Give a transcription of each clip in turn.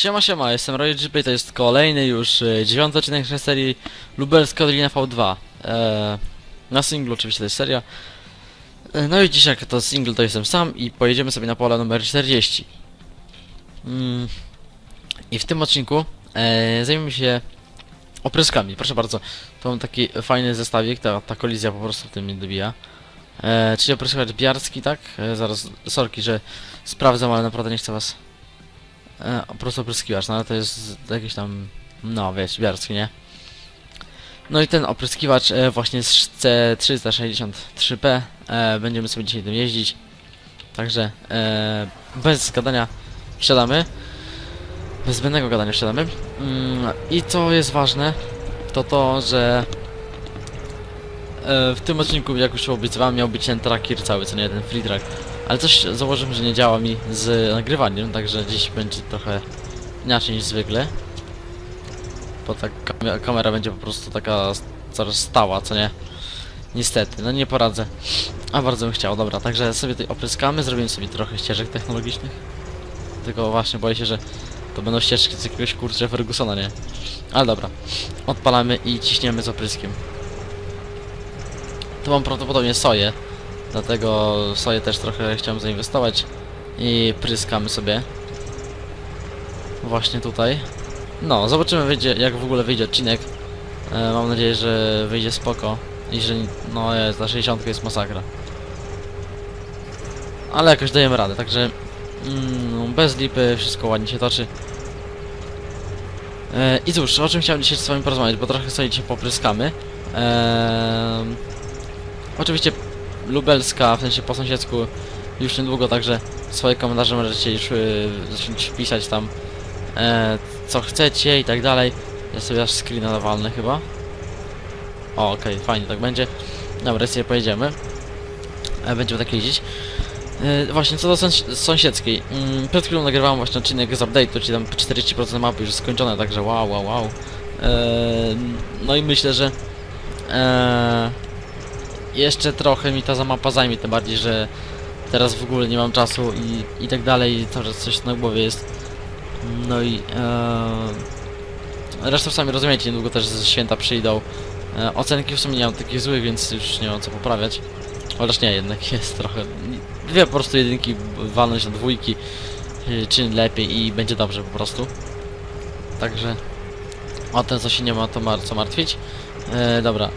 Siema, siema, jestem Roy Gplay, to jest kolejny już e, dziewiąty odcinek naszej serii Lubelska Dolina V2. E, na singlu oczywiście to jest seria. E, no i dzisiaj jak to single to jestem sam i pojedziemy sobie na pole numer 40. Mm, I w tym odcinku e, zajmiemy się opryskami, proszę bardzo. To mam taki fajny zestawik, ta, ta kolizja po prostu w tym mnie dobija. Czyli opryskacz biarski, tak? Zaraz, sorki, że sprawdzam, ale naprawdę nie chcę was E, po prostu opryskiwacz, no ale to jest jakiś tam, no wiesz, biarski, nie? No i ten opryskiwacz e, właśnie z C363P, e, będziemy sobie dzisiaj tym jeździć. Także e, bez gadania wsiadamy. Bez zbędnego gadania wsiadamy. Mm, I co jest ważne, to to, że e, w tym odcinku, jak już obiecywałem, miał być ten tracker cały, co nie ten free track. Ale coś założyłem, że nie działa mi z nagrywaniem, także dziś będzie trochę inaczej niż zwykle. Bo ta kam kamera będzie po prostu taka coraz stała, co nie? Niestety, no nie poradzę. A bardzo bym chciał, dobra, także sobie tutaj opryskamy, zrobimy sobie trochę ścieżek technologicznych. Tylko właśnie boję się, że to będą ścieżki z jakiegoś kurczę Fergusona, nie? Ale dobra, odpalamy i ciśniemy z opryskiem. Tu mam prawdopodobnie soję. Dlatego soję też trochę chciałem zainwestować i pryskamy sobie. Właśnie tutaj. No, zobaczymy wyjdzie, jak w ogóle wyjdzie odcinek. E, mam nadzieję, że wyjdzie spoko. I że no jest, ta 60 jest masakra. Ale jakoś dajemy radę, także mm, bez lipy wszystko ładnie się toczy. E, I cóż, o czym chciałem dzisiaj z wami porozmawiać, bo trochę sobie dzisiaj popryskamy. E, oczywiście lubelska, w sensie po sąsiedzku już niedługo, także swoje komentarze możecie już y, zacząć pisać tam e, co chcecie i tak dalej. Ja sobie aż screena nawalny chyba. O, okej, fajnie tak będzie. Dobra, sobie pojedziemy. E, będziemy tak jeździć. E, właśnie, co do sąs sąsiedzkiej. Mm, przed chwilą nagrywałem właśnie odcinek z update'u, czyli tam 40% mapy już skończone, także wow, wow, wow. E, no i myślę, że e, jeszcze trochę mi ta za mapa zajmie, tym bardziej, że teraz w ogóle nie mam czasu i, i tak dalej, to, że coś na głowie jest. No i e, resztę sami rozumiecie, niedługo też święta przyjdą. E, ocenki w sumie nie mam takich złych, więc już nie mam co poprawiać. Chociaż nie, jednak jest trochę. Dwie po prostu jedynki walnąć na dwójki, e, czym lepiej i będzie dobrze po prostu. Także o ten co się nie ma to co martwić. E, dobra,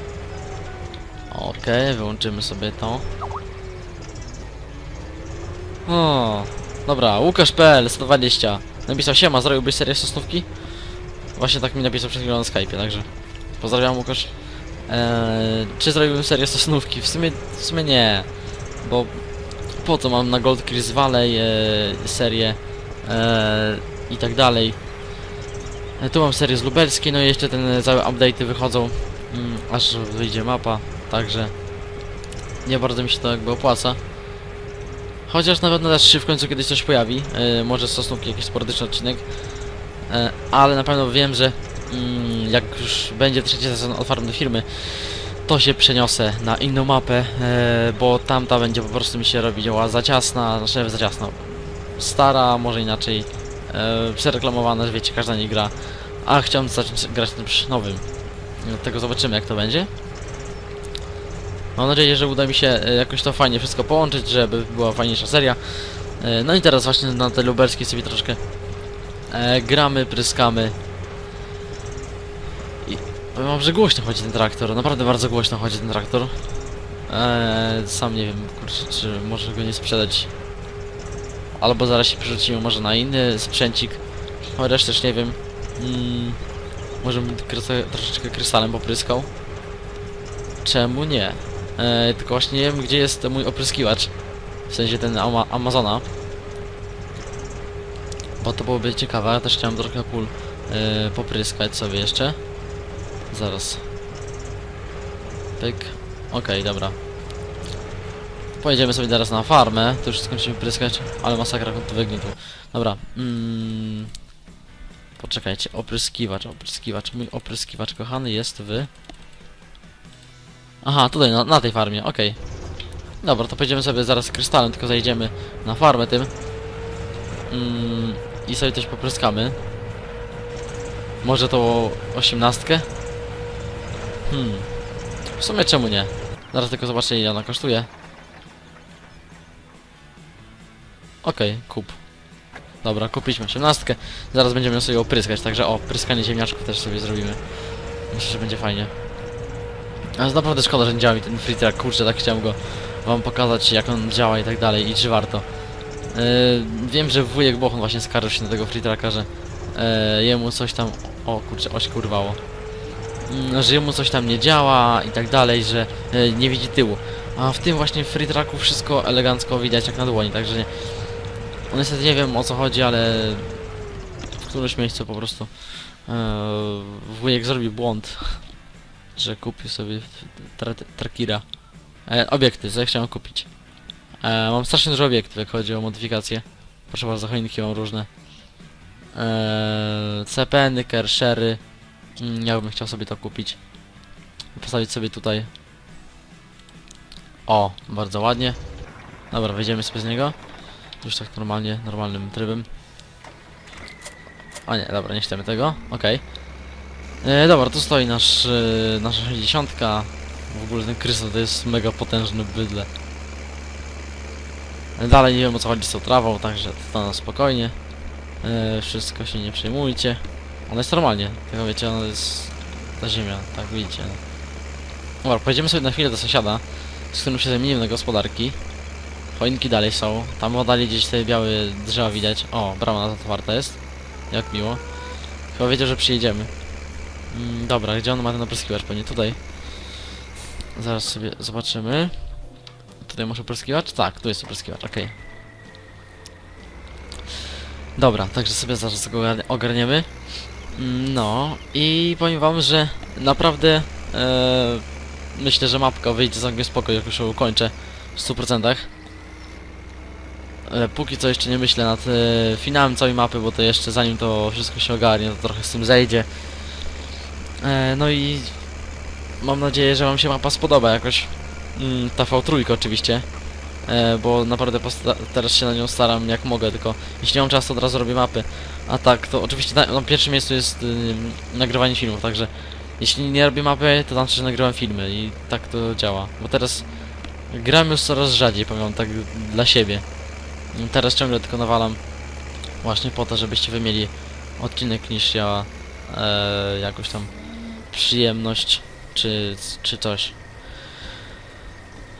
Okej, wyłączymy sobie to. O, dobra, Łukasz.pl 120 napisał siema, zrobiłbyś serię sosnówki? Właśnie tak mi napisał przed chwilą na Skype'ie, także pozdrawiam Łukasz. Eee, czy zrobiłbym serię sosnówki? W sumie, w sumie nie, bo po to mam na Gold Chris Valley e, serię e, i tak dalej. E, tu mam serię z lubelskiej, no i jeszcze ten całe update'y wychodzą, mm, aż wyjdzie mapa. Także nie bardzo mi się to jakby opłaca. Chociaż na pewno też się w końcu kiedyś coś pojawi. E, może sosnówki jakiś sporadyczny odcinek. E, ale na pewno wiem, że mm, jak już będzie trzeci sezon od farm do firmy, to się przeniosę na inną mapę, e, bo tamta będzie po prostu mi się robiła za ciasna, znaczy za ciasna. Stara, może inaczej. E, przereklamowana, że wiecie, każda nie gra. A chciałem zacząć grać przy nowym. Dlatego zobaczymy jak to będzie. Mam nadzieję, że uda mi się e, jakoś to fajnie wszystko połączyć, żeby była fajniejsza seria. E, No i teraz właśnie na te lubelskie sobie troszkę e, gramy, pryskamy. I powiem wam, że głośno chodzi ten traktor, naprawdę bardzo głośno chodzi ten traktor. Sam nie wiem, kurczę, czy może go nie sprzedać. Albo zaraz się przerzucimy może na inny sprzęcik. Chociaż też nie wiem. Mm, może bym troszeczkę krystalem popryskał. Czemu nie? E, tylko właśnie nie wiem, gdzie jest mój opryskiwacz. W sensie ten ama Amazona. Bo to byłoby ciekawe, ja też chciałem trochę pól e, popryskać sobie jeszcze. Zaraz. Pyk. Okej, dobra. Pojedziemy sobie teraz na farmę. To już skończymy pryskać, ale masakra to wygniótł. Dobra. Mm. Poczekajcie, opryskiwacz, opryskiwacz. Mój opryskiwacz kochany jest w... Aha, tutaj, na, na tej farmie, okej. Dobra, to pojedziemy sobie zaraz z krystalem, tylko zajdziemy na farmę tym. Mm, I sobie coś popryskamy. Może to osiemnastkę? Hmm. W sumie czemu nie? Zaraz tylko zobaczę ile ona kosztuje. Okej, kup. Dobra, kupiliśmy osiemnastkę. Zaraz będziemy sobie opryskać, także o, pryskanie ziemniaczków też sobie zrobimy. Myślę, że będzie fajnie. Ale jest naprawdę szkoda, że nie działa mi ten free track, kurczę, tak chciałem go wam pokazać, jak on działa i tak dalej, i czy warto. Yy, wiem, że wujek Bochon właśnie skarżył się na tego free tracka, że yy, jemu coś tam... O kurczę, oś kurwało. Yy, że jemu coś tam nie działa i tak dalej, że yy, nie widzi tyłu. A w tym właśnie free tracku wszystko elegancko widać jak na dłoni, także nie... No niestety nie wiem o co chodzi, ale w którymś miejscu po prostu yy, wujek zrobił błąd, że kupił sobie tra Trakira. E, obiekty, co ja chciałem kupić. E, mam strasznie dużo obiektów, jak chodzi o modyfikacje. Proszę bardzo, choinki mam różne. E, CPN-y, Kershery. Mm, ja bym chciał sobie to kupić. Postawić sobie tutaj. O, bardzo ładnie. Dobra, wejdziemy sobie z niego. Już tak normalnie, normalnym trybem. A nie, dobra, nie chcemy tego. Okej. E, dobra, tu stoi nasz, e, nasza 60. W ogóle ten krystal to jest mega potężny bydle. E, Dalej nie wiem o co chodzi z tą trawą, także to na spokojnie. E, wszystko się nie przejmujcie. Ona jest normalnie, tylko wiecie, ona jest ta ziemia, tak widzicie. No. Dobra, pojedziemy sobie na chwilę do sąsiada, z którym się zamienimy na gospodarki. Choinki dalej są, tam oddali gdzieś te białe drzewa widać. O, brama otwarta jest. Jak miło. Chyba wiedział, że przyjedziemy. Mm, dobra, gdzie on ma ten opryskiwacz? Pewnie tutaj. Zaraz sobie zobaczymy. Tutaj muszę opryskiwacz? Tak, tu jest opryskiwacz, okej. Dobra, także sobie zaraz go ogarniemy. Mm, No i powiem wam, że naprawdę e, myślę, że mapka wyjdzie całkiem spoko, jak już ją ukończę w 100%. E, póki co jeszcze nie myślę nad e, finałem całej mapy, bo to jeszcze zanim to wszystko się ogarnie, to trochę z tym zejdzie. E, no i mam nadzieję, że wam się mapa spodoba jakoś. Mm, ta V3 oczywiście. E, bo naprawdę teraz się na nią staram jak mogę, tylko jeśli mam czas to od razu robię mapy. A tak, to oczywiście na, na pierwszym miejscu jest y, nagrywanie filmów, także jeśli nie robię mapy, to znaczy, że nagrywam filmy i tak to działa. Bo teraz gram już coraz rzadziej, powiem tak dla siebie. Teraz ciągle tylko nawalam właśnie po to, żebyście wy mieli odcinek niż ja e, jakoś tam przyjemność czy, czy coś.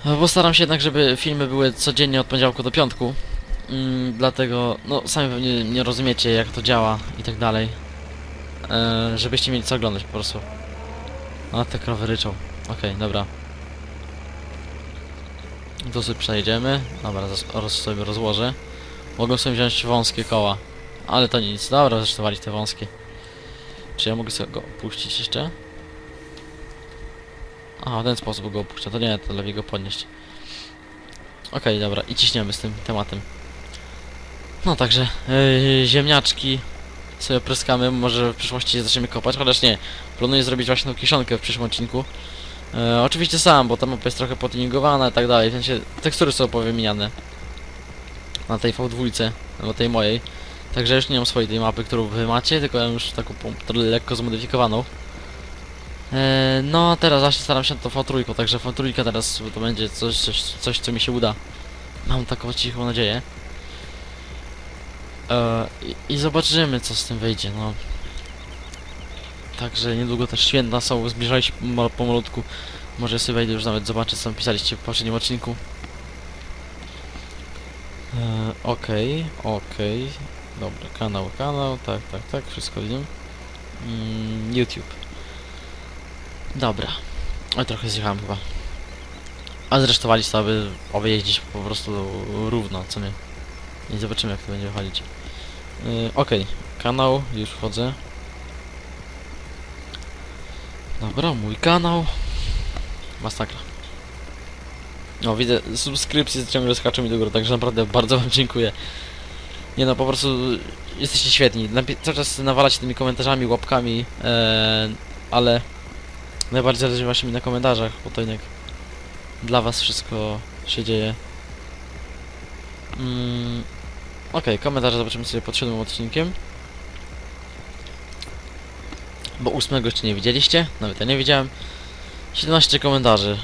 Bo staram się jednak, żeby filmy były codziennie od poniedziałku do piątku. Mm, dlatego, no sami pewnie nie rozumiecie jak to działa i tak dalej. E, żebyście mieli co oglądać po prostu. A te krowy ryczą. Okej, dobra. Tu sobie przejedziemy. Dobra, roz, sobie rozłożę. Mogą sobie wziąć wąskie koła. Ale to nic. Dobra, zresztą walić te wąskie. Czy ja mogę sobie go opuścić jeszcze? A, w ten sposób go opuszczę. To nie, to lepiej go podnieść. Okej, dobra. I ciśniemy z tym tematem. No także, yy, ziemniaczki sobie pryskamy. Może w przyszłości zaczniemy kopać, chociaż nie. Planuję zrobić właśnie tą kiszonkę w przyszłym odcinku. E, oczywiście sam, bo ta mapa jest trochę potuningowana i tak dalej, w sensie tekstury są powymieniane na tej V2, albo tej mojej. Także już nie mam swojej tej mapy, którą wy macie, tylko ja już taką lekko zmodyfikowaną. E, no teraz właśnie staram się na tą V3, także V3 teraz to będzie coś, coś, coś co mi się uda. Mam taką cichą nadzieję. E, i, I zobaczymy co z tym wyjdzie, no. Także niedługo też święta są, zbliżają się ma- pomalutku. Może sobie wejdę już nawet zobaczyć co pisaliście w poprzednim odcinku. E, Okej, okej. Dobra, kanał, kanał, tak, tak, tak, wszystko widzę. Mm, YouTube. Dobra. Oj, trochę zjechałem chyba. A zresztą walić to, aby, aby jeździć po prostu równo, co nie? I zobaczymy jak to będzie chodzić. Yy, Okej, kanał, już wchodzę. Dobra, mój kanał. Masakra. No widzę, subskrypcje ciągle skaczą mi do góry, także naprawdę bardzo wam dziękuję. Nie no, po prostu jesteście świetni. Cały czas nawalacie tymi komentarzami, łapkami, e, ale najbardziej zależy właśnie mi na komentarzach, bo to jednak dla was wszystko się dzieje. Mm, Okej, komentarze zobaczymy sobie pod siódmym odcinkiem. Bo ósmego jeszcze nie widzieliście, nawet ja nie widziałem. 17 komentarzy.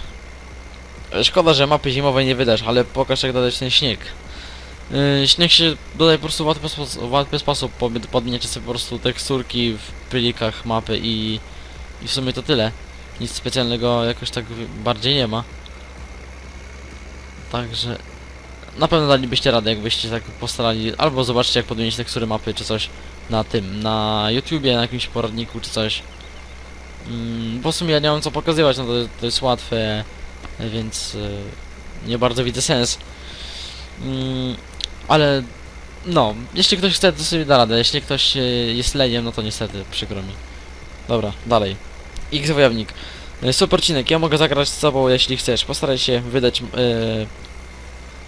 Szkoda, że mapy zimowej nie wydasz, ale pokaż jak dodać ten śnieg. Yy, śnieg się dodaje po prostu w łatwy sposób, w łatwy sposób pod- podmieniacie sobie po prostu teksturki w plikach mapy i, i w sumie to tyle. Nic specjalnego jakoś tak bardziej nie ma. Także na pewno dalibyście radę, jakbyście tak postarali, albo zobaczcie jak podmienić tekstury mapy czy coś na tym, na YouTubie, na jakimś poradniku czy coś. Mm, bo w sumie ja nie mam co pokazywać, no to, to jest łatwe, więc y, nie bardzo widzę sens. Mm, ale no, jeśli ktoś chce, to sobie da radę. Jeśli ktoś y, jest leniem, no to niestety, przykro mi. Dobra, dalej. X wojownik. Y, Super odcinek, ja mogę zagrać z tobą, jeśli chcesz. Postaraj się wydać. y,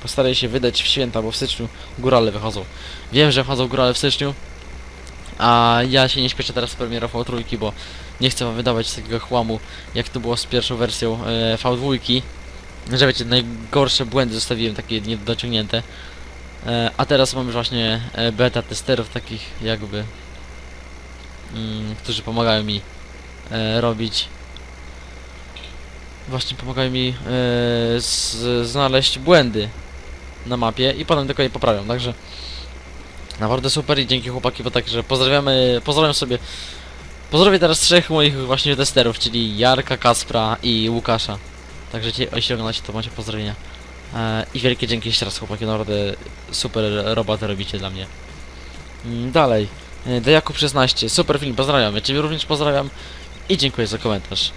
postaraj się wydać w święta, bo w styczniu górale wychodzą. Wiem, że wchodzą górale w styczniu. A ja się nie śpieszę teraz z premierą V3, bo nie chcę wam wydawać takiego chłamu, jak to było z pierwszą wersją e, V2. Że wiecie, najgorsze błędy zostawiłem takie niedociągnięte. E, a teraz mam już właśnie e, beta testerów takich jakby, mm, którzy pomagają mi e, robić. Właśnie pomagają mi e, z, znaleźć błędy na mapie i potem tylko je poprawiam, także naprawdę super i dzięki chłopaki, bo także pozdrawiamy, pozdrawiam sobie Pozdrowię teraz trzech moich właśnie testerów, czyli Jarka, Kaspra i Łukasza. Także jeśli oglądacie, to macie pozdrowienia. E, I wielkie dzięki jeszcze raz chłopaki, naprawdę super robotę robicie dla mnie. Mm, Dalej, e, The Jakub 16, super film, pozdrawiam, ja Ciebie również pozdrawiam i dziękuję za komentarz.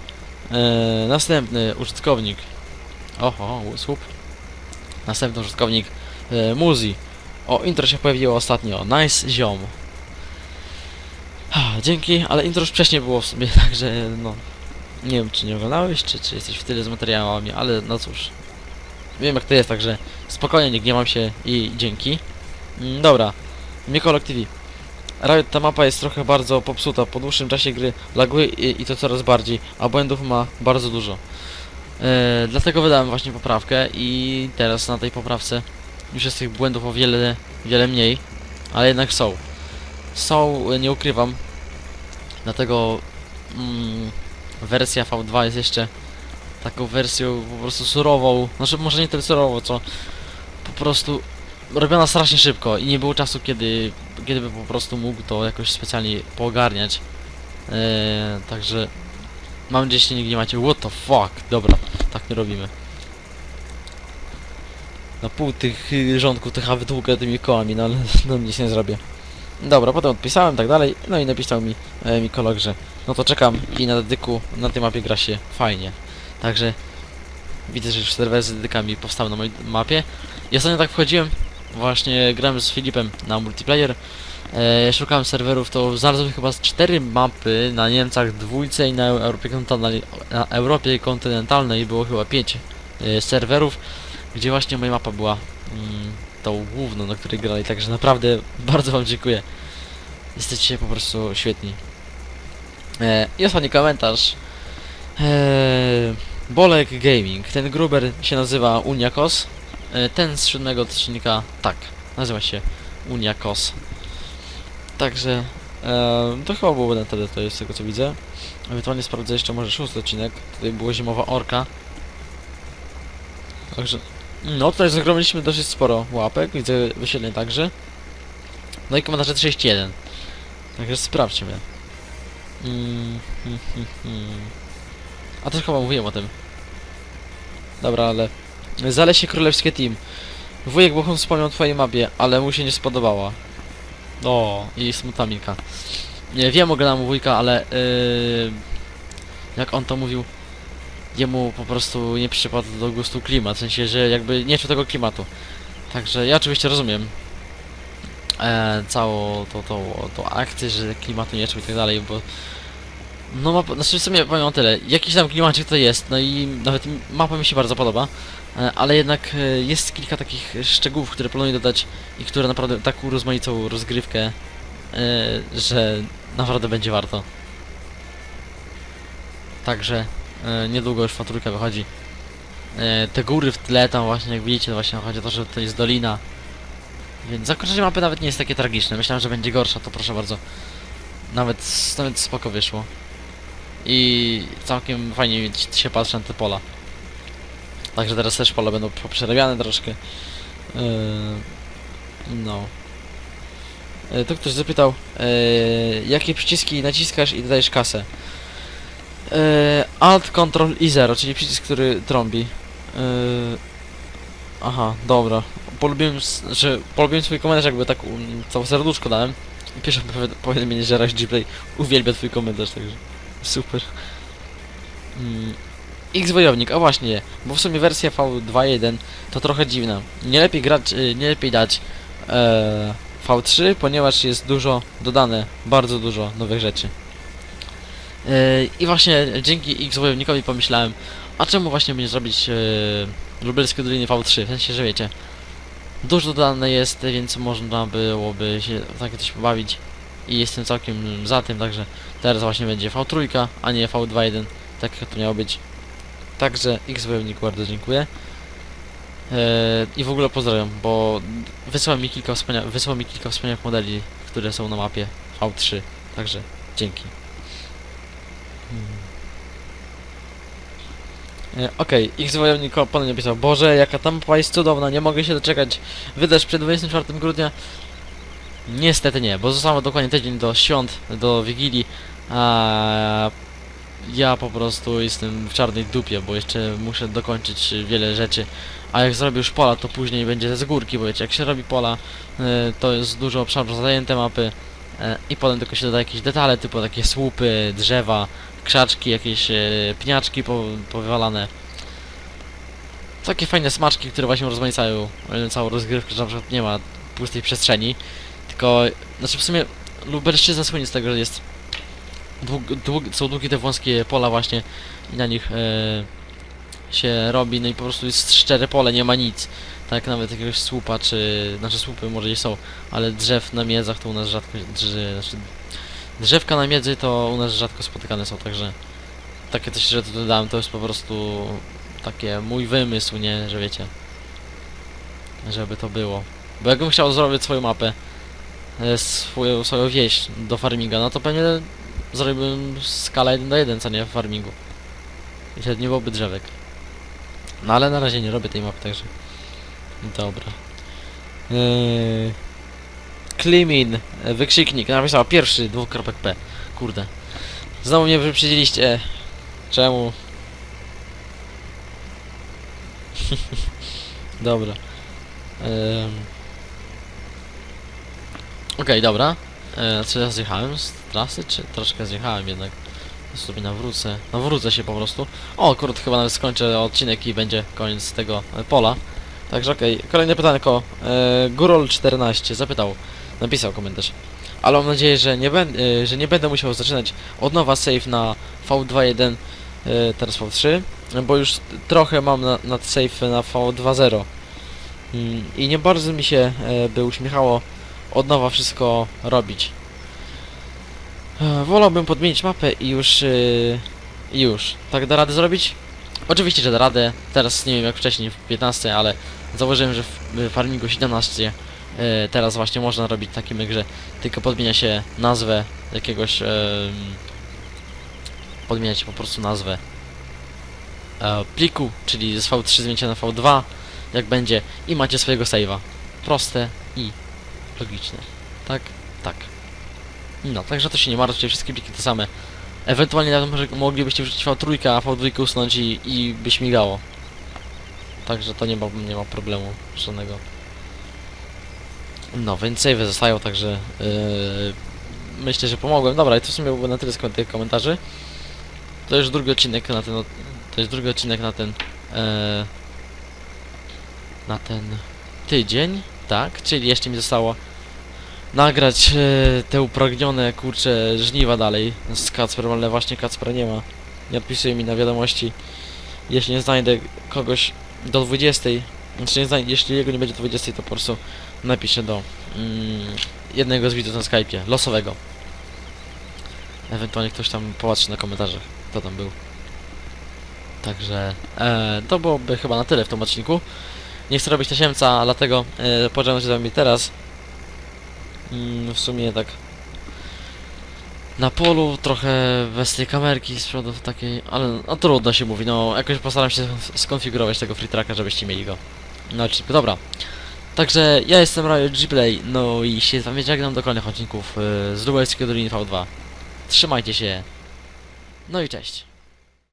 E, następny użytkownik, oho, słup. Następny użytkownik, e, Muzi. O, intro się pojawiło ostatnio, nice ziom. Dzięki, ale intro już wcześniej było w sobie, także no... Nie wiem, czy nie oglądałeś, czy, czy jesteś w tyle z materiałami, ale no cóż. Wiem jak to jest, także spokojnie, nie gniewam się i dzięki. Mm, dobra, Mikolog TV. Riot ta mapa jest trochę bardzo popsuta, po dłuższym czasie gry laguje i, i to coraz bardziej, a błędów ma bardzo dużo. E, dlatego wydałem właśnie poprawkę i teraz na tej poprawce już jest tych błędów o wiele, wiele mniej, ale jednak są. Są, nie ukrywam, dlatego mm, wersja V2 jest jeszcze taką wersją po prostu surową, znaczy może nie tyle surową, co po prostu robiona strasznie szybko i nie było czasu, kiedy, kiedy by po prostu mógł to jakoś specjalnie poogarniać. Eee, także mam się nigdy nie macie. What the fuck? Dobra, tak nie robimy. Na pół tych y, rządków tych wytłukę tymi kołami, no ale no nic nie zrobię. Dobra, potem odpisałem, tak dalej, no i napisał mi e, Mikolog, że no to czekam i na dedyku na tej mapie gra się fajnie. Także widzę, że już serwer z dedykami powstał na mojej mapie. I ostatnio tak wchodziłem, właśnie grałem z Filipem na multiplayer. E, szukałem serwerów, to znalazłem chyba z cztery mapy na Niemcach dwójce i na Europie Kontynentalnej, na Europie Kontynentalnej było chyba pięć e, serwerów, gdzie właśnie moja mapa była mm, tą główną, na której grali, także naprawdę bardzo wam dziękuję. Jesteście po prostu świetni. E, I ostatni komentarz. Bolek Gaming. Ten gruber się nazywa Uniakos. E, ten z siódmego odcinka, tak, nazywa się Uniakos. Także e, to chyba byłoby na tyle, to jest z tego co widzę. Ewentualnie sprawdzę jeszcze może szósty odcinek. Tutaj było zimowa orka. Także no, tutaj zagromiliśmy dosyć sporo łapek, widzę wyświetleń także. No i komentarze 31. Także sprawdźmy. Mm, hmm, hmm, hmm. A też chyba mówiłem o tym. Dobra, ale... Zalesie Królewskie Team. Wujek Bochum wspomniał o twojej mapie, ale mu się nie spodobała. O, i smutna Milka. Nie wiem, oglądam wujka, ale... Yy, jak on to mówił, jemu po prostu nie przypadł do gustu klimat, w sensie, że jakby nie czuł tego klimatu. Także ja oczywiście rozumiem e, całą tą, tą, tą akcję, że klimatu nie czuł i tak dalej, bo no mapa, znaczy w sumie powiem o tyle, jakiś tam klimacik to jest, no i nawet mapa mi się bardzo podoba, e, ale jednak e, jest kilka takich szczegółów, które planuję dodać i które naprawdę tak urozmaicą rozgrywkę, e, że naprawdę będzie warto. Także niedługo już fatruka wychodzi. Te góry w tle tam właśnie, jak widzicie, właśnie chodzi o to, że to jest dolina. Więc zakończenie mapy nawet nie jest takie tragiczne. Myślałem, że będzie gorsza, to proszę bardzo. Nawet, nawet spoko wyszło. I całkiem fajnie się patrzy na te pola. Także teraz też pola będą poprzerabiane troszkę. Yy, no. Yy, tu ktoś zapytał, yy, jakie przyciski naciskasz i dodajesz kasę. Alt, Ctrl i 0, czyli przycisk, który trąbi. Aha, dobra. Polubiłem, że polubiłem swój komentarz, jakby tak um, całe serduszko dałem. I pierwsze powiadomienie, że Rush uwielbia twój komentarz, także super. Mm. X wojownik, a właśnie, bo w sumie wersja V2.1 to trochę dziwna. Nie lepiej grać, y, nie lepiej dać e, V3, ponieważ jest dużo dodane, bardzo dużo nowych rzeczy. E, I właśnie dzięki X wojownikowi pomyślałem, a czemu właśnie nie zrobić e, lubelskie doliny V3, w sensie, że wiecie, dużo dodane jest, więc można byłoby się w takie coś pobawić i jestem całkiem za tym, także teraz właśnie będzie V3, a nie V2.1, tak jak to miało być. Także X wojownik bardzo dziękuję. Eee, I w ogóle pozdrawiam, bo wysłał mi kilka wspania- wysłał mi kilka wspaniałych modeli, które są na mapie V3. Także dzięki. Hmm. E, Okej, X wojownik ponownie napisał Boże, jaka ta mapa jest cudowna, nie mogę się doczekać. Wydasz przed 24 grudnia? Niestety nie, bo zostało dokładnie tydzień do świąt, do Wigilii, a ja po prostu jestem w czarnej dupie, bo jeszcze muszę dokończyć wiele rzeczy. A jak zrobię już pola, to później będzie z górki, bo wiecie, jak się robi pola, y, to jest dużo obszarów zajęte mapy y, i potem tylko się doda jakieś detale, typu takie słupy, drzewa, krzaczki, jakieś y, pniaczki po, powywalane. Takie fajne smaczki, które właśnie rozmaicają całą rozgrywkę, że na przykład nie ma pustej przestrzeni, tylko, znaczy w sumie Lubelszczyzna słynie z tego, że jest dług, dług, są długie te wąskie pola właśnie i na nich e, się robi, no i po prostu jest szczere pole, nie ma nic. Tak nawet jakiegoś słupa, czy, znaczy słupy może nie są, ale drzew na miedzach to u nas rzadko, znaczy drzewka na miedzy to u nas rzadko spotykane są, także takie coś, że to dodałem, to jest po prostu takie mój wymysł, nie, że wiecie, żeby to było. Bo jakbym chciał zrobić swoją mapę, swoją, swoją wieś do farminga, no to pewnie zrobiłbym skalę 1 do 1, co nie, w farmingu. I wtedy nie byłoby drzewek. No ale na razie nie robię tej mapy, także... Dobra. Yy... Klimin, e, wykrzyknik, napisał pierwszy, dwukropek P. Kurde. Znowu mnie wyprzedziliście. Czemu? Dobra. Ym... Okej, dobra. E, czy ja zjechałem z trasy, czy troszkę zjechałem jednak? Sobie nawrócę. Nawrócę się po prostu. O, kurde, chyba nawet skończę odcinek i będzie koniec tego e, pola. Także okej, kolejne pytanko. E, Gurol14 zapytał, napisał komentarz. Ale mam nadzieję, że nie, e, że nie będę musiał zaczynać od nowa save na V2.1, e, teraz V3, bo już trochę mam na, nad save na V2.0. Mm, I nie bardzo mi się e, by uśmiechało od nowa wszystko robić. E, Wolałbym podmienić mapę i już... Yy, już. Tak da radę zrobić? Oczywiście, że da radę. Teraz nie wiem jak wcześniej w 15, ale zauważyłem, że w Farmingu 17 e, teraz właśnie można robić taki myk, że tylko podmienia się nazwę jakiegoś... em, podmienia się po prostu nazwę e, pliku, czyli z V3 zmienicie na V2, jak będzie i macie swojego save'a. Proste i logiczne. Tak? Tak. No, także to się nie martwcie, wszystkie pliki te same. Ewentualnie nawet moglibyście wrzucić V3, a V2 usunąć i, i by śmigało. Także to nie ma, nie ma problemu żadnego. No, więc save zostają, także yy, myślę, że pomogłem. Dobra, i to w sumie byłoby na tyle z tych komentarzy. To już drugi odcinek na ten, to jest drugi odcinek na ten, yy, na ten tydzień, tak, czyli jeszcze mi zostało nagrać e, te upragnione, kurcze, żniwa dalej z Kacperem, ale właśnie Kacpera nie ma. Nie odpisuje mi na wiadomości. Jeśli nie znajdę kogoś do 20, znaczy nie znajdę, jeśli jego nie będzie do 20, to po prostu napiszę do mm, jednego z widzów na Skype'ie, losowego. Ewentualnie ktoś tam popatrzy na komentarzach, kto tam był. Także e, to byłoby chyba na tyle w tym odcinku. Nie chcę robić tasiemca, dlatego e, pożegnam się z teraz. Mm, w sumie tak. na polu, trochę bez tej kamerki z przodu takiej, ale no trudno się mówi, no jakoś postaram się skonfigurować tego free tracka, żebyście mieli go. No odcinku, dobra. Także ja jestem Riot Gplay, no i się z wami żegnam do kolejnych odcinków yy, z Lubelskiego Doliny V2. Trzymajcie się, no i cześć.